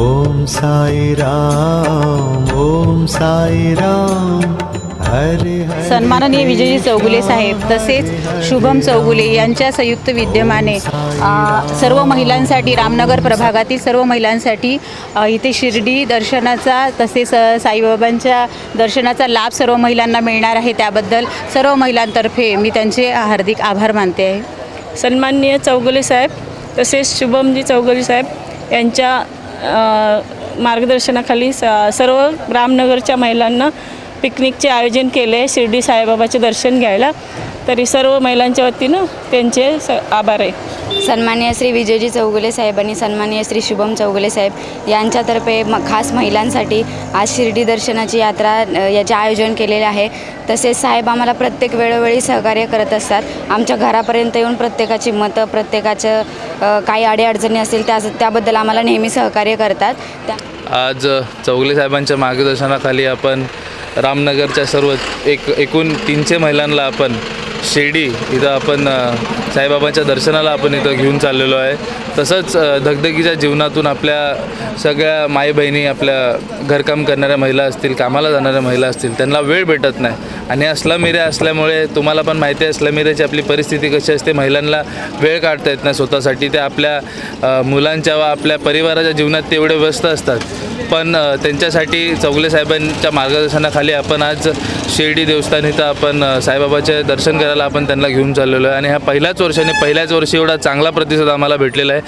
ॐ साई राम ॐ साई राम सन्माननीय विजयजी चौगुले साहेब तसेच शुभम चौगुले यांच्या संयुक्त विद्यमाने सर्व महिलांसाठी रामनगर प्रभागातील सर्व महिलांसाठी इथे शिर्डी दर्शनाचा तसेच साईबाबांच्या दर्शनाचा लाभ सर्व महिलांना मिळणार आहे. त्याबद्दल सर्व महिलांतर्फे मी त्यांचे हार्दिक आभार मानते आहे. सन्माननीय चौगुले साहेब तसेच शुभमजी चौगुले साहेब यांच्या मार्गदर्शनाखाली स सर्व रामनगरच्या महिलांना पिकनिकचे आयोजन केले आहे शिर्डी साईबाबाचे दर्शन घ्यायला. तरी सर्व महिलांच्या वतीनं त्यांचे स आभार आहे. सन्माननीय श्री विजयजी चौगुले साहेब आणि सन्माननीय श्री शुभम चौगुले साहेब यांच्यातर्फे म खास महिलांसाठी आज शिर्डी दर्शनाची यात्रा याचे आयोजन केलेले आहे. तसेच साहेब आम्हाला प्रत्येक वेळोवेळी सहकार्य करत असतात. आमच्या घरापर्यंत येऊन प्रत्येकाची मतं प्रत्येकाचं काही अडीअडचणी असतील त्या त्याबद्दल आम्हाला नेहमी सहकार्य करतात. त्या आज चौगले साहेबांच्या मार्गदर्शनाखाली आपण रामनगरच्या सर्व एक एकूण तीनशे महिलांना आपण शिर्डी इथं आपण साईबाबांच्या दर्शनाला आपण इथं घेऊन चाललेलो आहे. तसंच धगधगीच्या जीवनातून आपल्या सगळ्या माई बहिणी आपल्या घरकाम करणाऱ्या महिला असतील कामाला जाणाऱ्या महिला असतील त्यांना वेळ भेटत नाही. आणि अस्लम एरिया असल्यामुळे तुम्हाला पण माहिती आहे अस्लम एरियाची आपली परिस्थिती कशी असते महिलांना वेळ काढता येत नाही स्वतःसाठी ते आपल्या मुलांच्या व आपल्या परिवाराच्या जीवनात तेवढे व्यस्त असतात. पण त्यांच्यासाठी चौगले साहेबांच्या मार्गदर्शनाखाली आपण आज शिर्डी देवस्थान इथं आपण साईबाबाचे दर्शन करायला आपण त्यांना घेऊन चाललेलो आहे. आणि ह्या पहिल्याच वर्षाने पहिल्याच वर्षी एवढा चांगला प्रतिसाद आम्हाला भेटलेला आहे.